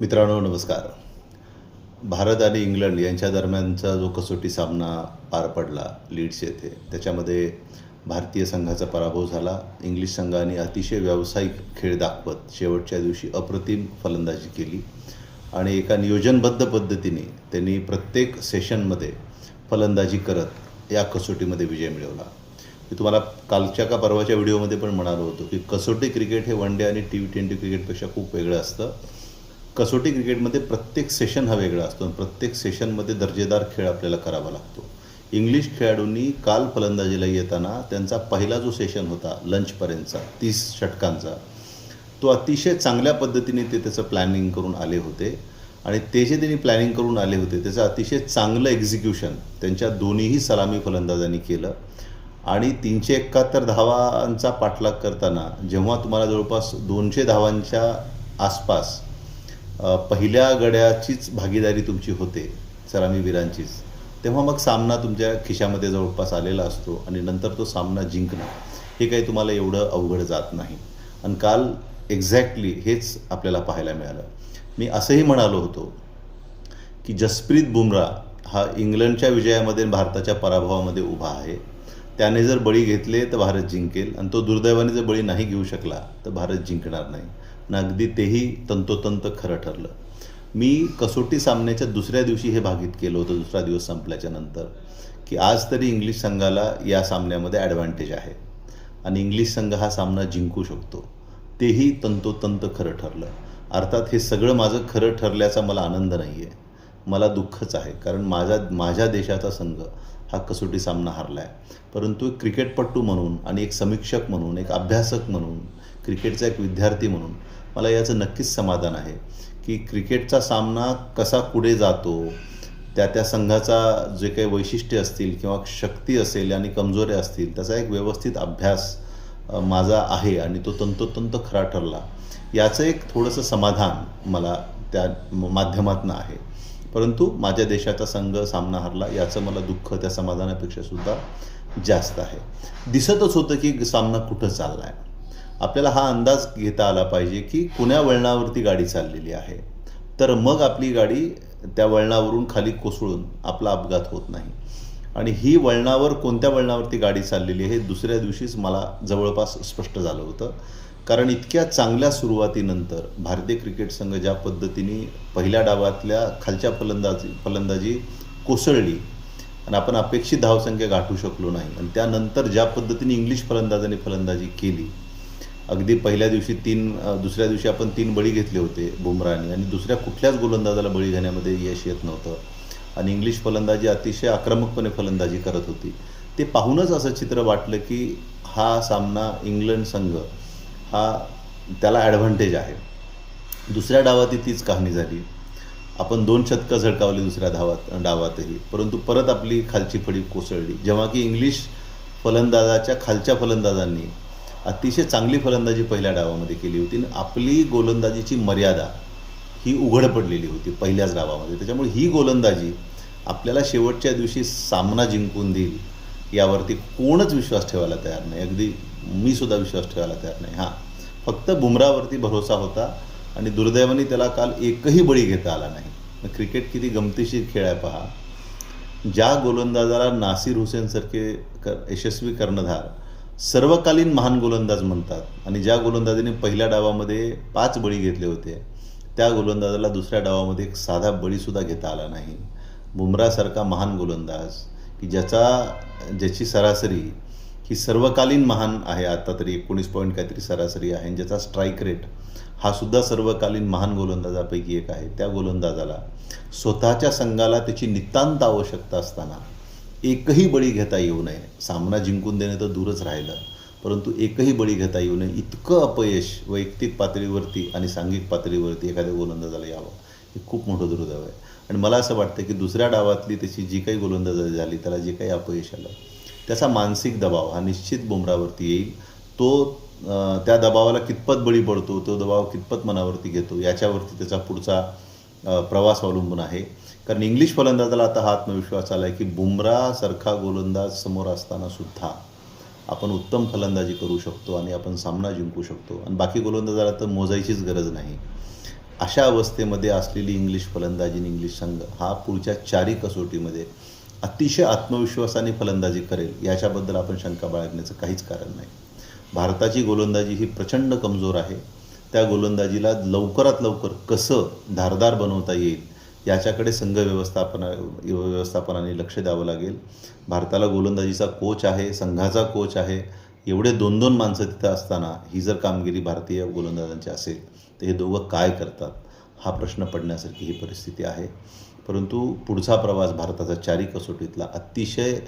मित्रांनो नमस्कार. भारत आणि इंग्लंड यांच्या दरम्यानचा जो कसोटी सामना पार पडला लीड्स येथे त्याच्यामध्ये भारतीय संघाचा पराभव झाला. इंग्लिश संघाने अतिशय व्यावसायिक खेळ दाखवत शेवटच्या दिवशी अप्रतिम फलंदाजी केली आणि एका नियोजनबद्ध पद्धतीने त्यांनी प्रत्येक सेशनमध्ये फलंदाजी करत या कसोटीमध्ये विजय मिळवला. मी तुम्हाला कालच्या का परवाच्या व्हिडिओमध्ये पण म्हणालो होतो की कसोटी क्रिकेट हे वन डे आणि टी ट्वेंटी क्रिकेटपेक्षा खूप वेगळं असतं. कसोटी क्रिकेटमध्ये प्रत्येक सेशन हा वेगळा असतो आणि प्रत्येक सेशनमध्ये दर्जेदार खेळ आपल्याला करावा लागतो. इंग्लिश खेळाडूंनी काल फलंदाजीला येताना त्यांचा पहिला जो सेशन होता लंचपर्यंतचा तीस षटकांचा तो अतिशय चांगल्या पद्धतीने ते त्याचं प्लॅनिंग करून आले होते. आणि ते जे त्यांनी प्लॅनिंग करून आले होते त्याचं अतिशय चांगलं एक्झिक्युशन त्यांच्या दोन्हीही सलामी फलंदाजांनी केलं. आणि तीनशे एकाहत्तर धावांचा पाठलाग करताना जेव्हा तुम्हाला जवळपास दोनशे धावांच्या आसपास पहिल्या गड्याचीच भागीदारी तुमची होते सलामीवीरांचीच तेव्हा मग सामना तुमच्या खिशामध्ये जवळपास आलेला असतो आणि नंतर तो सामना जिंकणं हे काही तुम्हाला एवढं अवघड जात नाही. आणि काल एक्झॅक्टली हेच आपल्याला पाहायला मिळालं. मी असंही म्हणालो होतो की जसप्रीत बुमराह हा इंग्लंडच्या विजयामध्ये भारताच्या पराभवामध्ये उभा आहे. त्याने जर बळी घेतले तर भारत जिंकेल आणि तो दुर्दैवाने जर बळी नाही घेऊ शकला तर भारत जिंकणार नाही. आणि अगदी तेही तंतोतंत खरं ठरलं. मी कसोटी सामन्याच्या दुसऱ्या दिवशी हे भागीत केलं होतं दुसरा दिवस संपल्याच्या नंतर की आज तरी इंग्लिश संघाला या सामन्यामध्ये ॲडव्हान्टेज आहे. आणि इंग्लिश संघ हा सामना जिंकू शकतो. तेही तंतोतंत खरं ठरलं. अर्थात हे सगळं माझं खरं ठरल्याचा मला आनंद नाही आहे मला दुःखच आहे कारण माझा माझ्या देशाचा संघ हा कसोटी सामना हरला आहे परंतु एक क्रिकेटपटू म्हणून आणि एक समीक्षक म्हणून एक अभ्यासक म्हणून क्रिकेटचा एक विद्यार्थी म्हणून मला याचं नक्कीच समाधान आहे की क्रिकेटचा सामना कसा पुढे जातो त्या त्या संघाचा जे काही वैशिष्ट्य असतील किंवा शक्ती असेल आणि कमजोऱ्या असतील त्याचा एक व्यवस्थित अभ्यास माझा आहे आणि तो तंतोतंत खरा ठरला. याचं एक थोडंसं समाधान मला त्या माध्यमातनं आहे. परंतु माझ्या देशाचा संघ सामना हरला याचं मला दुःख त्या समाधानापेक्षा सुद्धा जास्त आहे. दिसतच होतं की सामना कुठं चालला आहे आपल्याला हा अंदाज घेता आला पाहिजे की कुण्या वळणावरती गाडी चाललेली आहे. तर मग आपली गाडी त्या वळणावरून खाली कोसळून आपला अपघात होत नाही. आणि ही वळणावर कोणत्या वळणावरती गाडी चाललेली आहे हे दुसऱ्या दिवशीच मला जवळपास स्पष्ट झालं होतं. कारण इतक्या चांगल्या सुरुवातीनंतर भारतीय क्रिकेट संघ ज्या पद्धतीने पहिल्या डावातल्या खालच्या फलंदाजी फलंदाजी कोसळली आणि आपण अपेक्षित धावसंख्या गाठू शकलो नाही आणि त्यानंतर ज्या पद्धतीने इंग्लिश फलंदाजाने फलंदाजी केली अगदी पहिल्या दिवशी तीन दुसऱ्या दिवशी आपण तीन बळी घेतले होते बुमराने आणि दुसऱ्या कुठल्याच गोलंदाजाला बळी घेण्यामध्ये यश येत नव्हतं. आणि इंग्लिश फलंदाजी अतिशय आक्रमकपणे फलंदाजी करत होती. ते पाहूनच असं चित्र वाटलं की हा सामना इंग्लंड संघ हा त्याला ॲडव्हान्टेज आहे. दुसऱ्या डावातही तीच कहाणी झाली. आपण दोन शतकं झळकावली दुसऱ्या धावात डावातही. परंतु परत आपली खालची फळी कोसळली. जेव्हा की इंग्लिश फलंदाजाच्या खालच्या फलंदाजांनी अतिशय चांगली फलंदाजी पहिल्या डावामध्ये केली होती आणि आपली गोलंदाजीची मर्यादा ही उघड पडलेली होती पहिल्याच डावामध्ये. त्याच्यामुळे ही गोलंदाजी आपल्याला शेवटच्या दिवशी सामना जिंकून देईल यावरती कोणच विश्वास ठेवायला तयार नाही. अगदी मी सुद्धा विश्वास ठेवायला तयार नाही. हां फक्त बुमरावरती भरोसा होता आणि दुर्दैवाने त्याला काल एकही बळी घेता आला नाही. मग क्रिकेट किती गमतीशीर खेळ आहे पहा. ज्या गोलंदाजाला नासिर हुसेनसारखे कर यशस्वी कर्णधार सर्वकालीन महान गोलंदाज म्हणतात. आणि ज्या गोलंदाजाने पहिल्या डावामध्ये पाच बळी घेतले होते त्या गोलंदाजाला दुसऱ्या डावामध्ये एक साधा बळीसुद्धा घेता आला नाही. बुमरासारखा महान गोलंदाज की ज्याचा ज्याची सरासरी ही सर्वकालीन महान आहे आता तरी एकोणीस पॉईंट काहीतरी सरासरी आहे. आणि ज्याचा स्ट्राईक रेट हा सुद्धा सर्वकालीन महान गोलंदाजापैकी एक आहे. त्या गोलंदाजाला स्वतःच्या संघाला त्याची नितांत आवश्यकता असताना एकही बळी घेता येऊ नये. सामना जिंकून देणे तर दूरच राहिलं. परंतु एकही बळी घेता येऊ नये. इतकं अपयश वैयक्तिक पातळीवरती आणि सांघिक पातळीवरती एखाद्या गोलंदाजाला यावं. हे खूप मोठं दुर्दैव आहे. आणि मला असं वाटतं की दुसऱ्या डावातली त्याची जी काही गोलंदाजी झाली त्याला जे काही अपयश आलं त्याचा मानसिक दबाव हा निश्चित बुमरावरती येईल. तो त्या दबावाला कितपत बळी पडतो तो दबाव कितपत मनावरती घेतो याच्यावरती त्याचा पुढचा प्रवास अवलंबून आहे. कारण इंग्लिश फलंदाजाला आता हा आत्मविश्वास आला आहे की बुमरासारखा गोलंदाज समोर असताना सुद्धा आपण उत्तम फलंदाजी करू शकतो आणि आपण सामना जिंकू शकतो. आणि बाकी गोलंदाजाला तर मोजायचीच गरज नाही. अशा अवस्थेमध्ये असलेली इंग्लिश फलंदाजी आणि इंग्लिश संघ हा पुढच्या चारी कसोटीमध्ये अतिशय आत्मविश्वासाने फलंदाजी करेल याच्याबद्दल आपण शंका बाळगण्याचं काहीच कारण नाही. भारताची गोलंदाजी ही प्रचंड कमजोर आहे. त्या गोलंदाजीला लवकरात लवकर कसं धारदार बनवता येईल याच्याकडे संघ व्यवस्थापना व्यवस्थापनाने लक्ष द्यावं लागेल. भारताला गोलंदाजीचा कोच आहे संघाचा कोच आहे. एवढे दोन दोन माणसं तिथं असताना ही जर कामगिरी भारतीय गोलंदाजांची असेल तर हे दोघं काय करतात? हा प्रश्न पडण्यासारखी ही परिस्थिती आहे. परंतु पुढचा प्रवास भारताचा चारी कसोटीतला अतिशय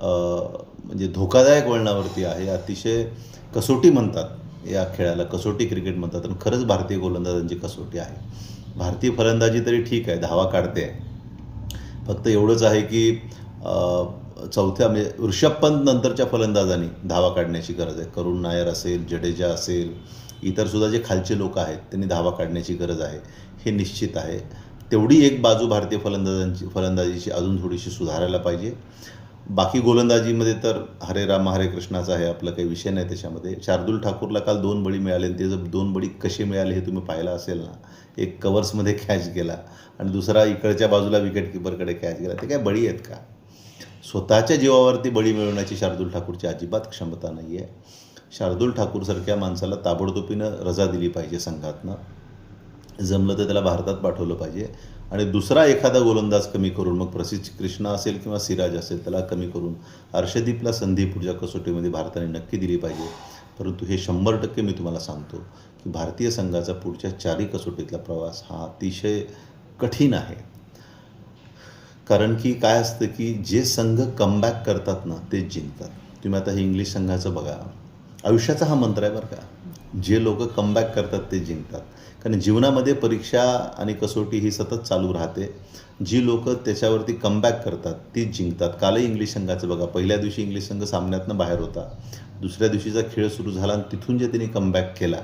म्हणजे धोकादायक वळणावरती आहे. अतिशय कसोटी म्हणतात या खेळाला कसोटी क्रिकेट म्हणतात. आणि खरंच भारतीय गोलंदाजांची कसोटी आहे. भारतीय फलंदाजी तरी ठीक आहे धावा काढते. फक्त एवढंच आहे की चौथ्या म्हणजे ऋषभ पंत नंतरच्या फलंदाजांनी धावा काढण्याची गरज आहे. करुण नायर असेल जडेजा असेल इतर सुद्धा जे खालचे लोक आहेत त्यांनी धावा काढण्याची गरज आहे. हे निश्चित आहे. तेवढी एक बाजू भारतीय फलंदाजांची फलंदाजीची अजून थोडीशी सुधारायला पाहिजे. बाकी गोलंदाजीमध्ये तर हरे राम हरे कृष्णाचा आहे आपला काही विषय नाही त्याच्यामध्ये. शार्दूल ठाकूरला काल दोन बळी मिळाले आणि ते जर दोन बळी कसे मिळाले हे तुम्ही पाहिलं असेल ना एक कवर्समध्ये कॅच गेला आणि दुसरा इकडच्या बाजूला विकेट किपरकडे कॅच गेला ते काय बळी आहेत का? स्वतःच्या जीवावरती बळी मिळवण्याची शार्दूल ठाकूरची अजिबात क्षमता नाही आहे शार्दूल ठाकूरसारख्या माणसाला ताबडतोबीनं रजा दिली पाहिजे संघातनं. जमलं तर त्याला भारतात पाठवलं पाहिजे. आणि दुसरा एखादा गोलंदाज कमी करून मग प्रसिद्ध कृष्णा असेल किंवा सिराज असेल त्याला कमी करून अर्षदीपला संधी पुढच्या कसोटीमध्ये भारताने नक्की दिली पाहिजे. परंतु हे शंभर टक्के मी तुम्हाला सांगतो की भारतीय संघाचा पुढच्या चारही कसोटीतला प्रवास हा अतिशय कठीण आहे. कारण की काय असतं की जे संघ कमबॅक करतात ना तेच जिंकतात. तुम्ही आता हे इंग्लिश संघाचं बघा. आयुष्याचा हा मंत्र आहे बरं का. जे लोक कमबॅक करतात ते जिंकतात. कारण जीवनामध्ये परीक्षा आणि कसोटी ही सतत चालू राहते. जी लोक त्याच्यावरती कमबॅक करतात तीच जिंकतात. कालही इंग्लिश संघाचं बघा पहिल्या दिवशी इंग्लिश संघ सामन्यातनं बाहेर होता. दुसऱ्या दिवशीचा खेळ सुरू झाला आणि तिथून जे त्यांनी कमबॅक केला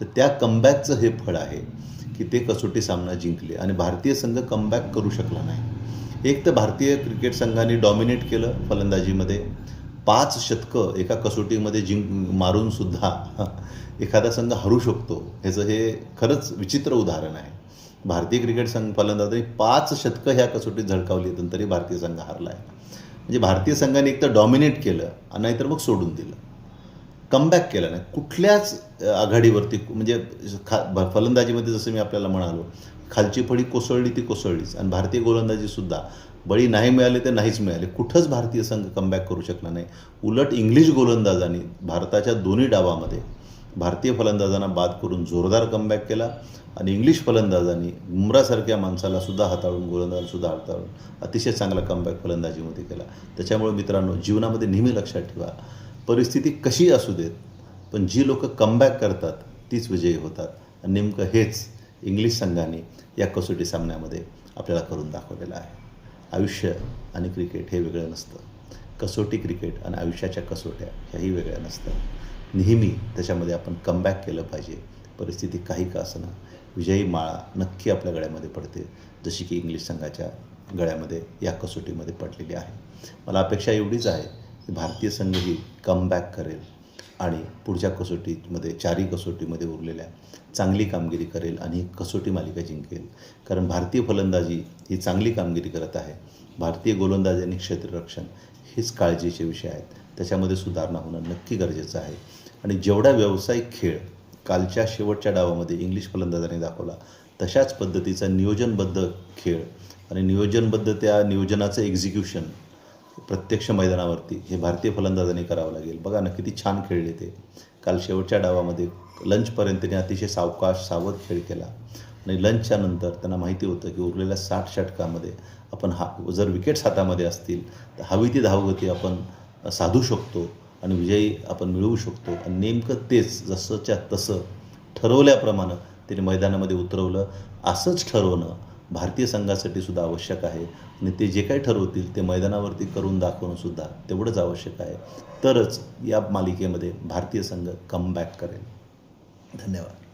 तर त्या कमबॅकचं हे फळ आहे की ते कसोटी सामना जिंकले आणि भारतीय संघ कमबॅक करू शकला नाही. एक तर भारतीय क्रिकेट संघाने डॉमिनेट केलं फलंदाजीमध्ये. पाच शतकं एका कसोटीमध्ये जिंक मारूनसुद्धा एखादा संघ हरू शकतो ह्याचं हे खरंच विचित्र उदाहरण आहे. भारतीय क्रिकेट संघ फलंदाजांनी पाच शतकं ह्या कसोटीत झळकावली आणि तरी भारतीय संघ हारला आहे. म्हणजे भारतीय संघाने एक तर डॉमिनेट केलं आणि नाहीतर मग सोडून दिलं. कमबॅक केलं नाही. कुठल्याच आघाडीवरती म्हणजे खा फलंदाजीमध्ये जसं मी आपल्याला म्हणालो खालची फळी कोसळली ती कोसळलीच आणि भारतीय गोलंदाजीसुद्धा बळी नाही मिळाले ते नाहीच मिळाले. कुठंच भारतीय संघ कमबॅक करू शकला नाही. उलट इंग्लिश गोलंदाजांनी भारताच्या दोन्ही डावामध्ये भारतीय फलंदाजांना बाद करून जोरदार कमबॅक केला आणि इंग्लिश फलंदाजांनी बुमरासारख्या माणसाला सुद्धा हाताळून गोलंदाजसुद्धा हाताळून अतिशय चांगला कमबॅक फलंदाजीमध्ये केला. त्याच्यामुळे मित्रांनो जीवनामध्ये नेहमी लक्षात ठेवा परिस्थिती कशी असू देत पण जी लोक कमबॅक करतात तीच विजयी होतात. आणि नेमकं हेच इंग्लिश संघाने या कसोटी सामन्यामध्ये आपल्याला करून दाखवलेलं आहे. आयुष्य आणि क्रिकेट हे वेगळं नसतं. कसोटी क्रिकेट आणि आयुष्याच्या कसोट्या ह्याही वेगळ्या नसतात. नेहमी त्याच्यामध्ये आपण कमबॅक केलं पाहिजे. परिस्थिती काही का असणं विजयी माळा नक्की आपल्या गळ्यामध्ये पडते. जशी की इंग्लिश संघाच्या गळ्यामध्ये या कसोटीमध्ये पडलेली आहे. मला अपेक्षा एवढीच आहे की भारतीय संघ ही कमबॅक करेल आणि पुढच्या कसोटीमध्ये चारही कसोटीमध्ये उरलेल्या चांगली कामगिरी करेल आणि ही कसोटी मालिका जिंकेल. कारण भारतीय फलंदाजी ही चांगली कामगिरी करत आहे. भारतीय गोलंदाजी आणि क्षेत्ररक्षण हेच काळजीचे विषय आहेत. त्याच्यामध्ये सुधारणा होणं नक्की गरजेचं आहे. आणि जेवढा व्यावसायिक खेळ कालच्या शेवटच्या डावामध्ये इंग्लिश फलंदाजाने दाखवला तशाच पद्धतीचा नियोजनबद्ध खेळ आणि नियोजनबद्ध त्या नियोजनाचं एक्झिक्युशन प्रत्यक्ष मैदानावरती हे भारतीय फलंदाजांनी करावं लागेल. बघा ना किती छान खेळले ते. काल शेवटच्या डावामध्ये लंचपर्यंत त्यांनी अतिशय सावकाश सावध खेळ केला. आणि लंचच्या नंतर त्यांना माहिती होतं की उरलेल्या साठ षटकामध्ये आपण हा जर विकेट्स हातामध्ये असतील तर हवी ती धावगती आपण साधू शकतो. आणि विजयी आपण मिळवू शकतो. आणि नेमकं तेच जसंच्या तसं ठरवल्याप्रमाणे त्याने मैदानामध्ये उतरवलं. असंच ठरवणं भारतीय संघासाठी सुद्धा आवश्यक आहे. आणि ते जे काही ठरवतील ते मैदानावरती करून दाखवणंसुद्धा तेवढंच आवश्यक आहे. तरच या मालिकेमध्ये भारतीय संघ कमबॅक करेल. धन्यवाद.